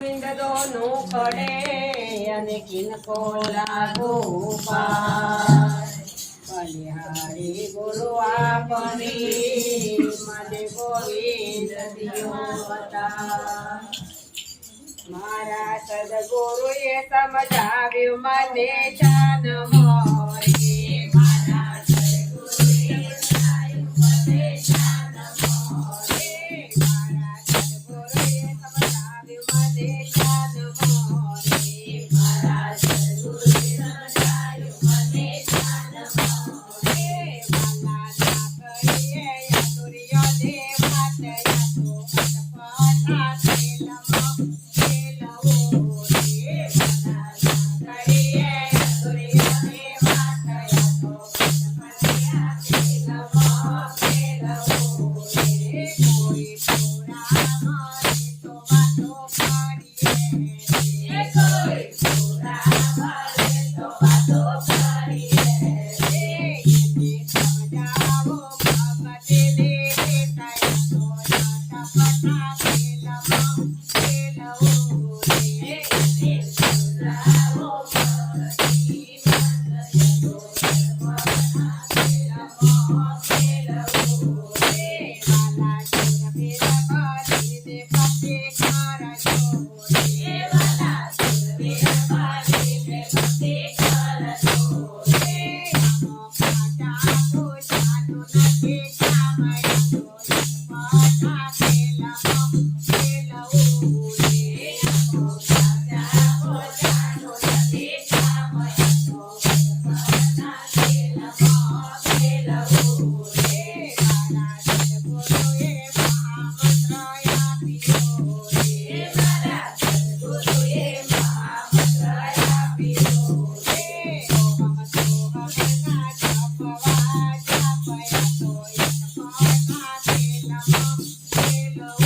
દોનું ખડે અને કિનકો લાગુ બલિહારી ગુરુ આપની મને ગોવિંદ હતા. મારા સદગુરુએ સમજાવ્યું, મને જાન go.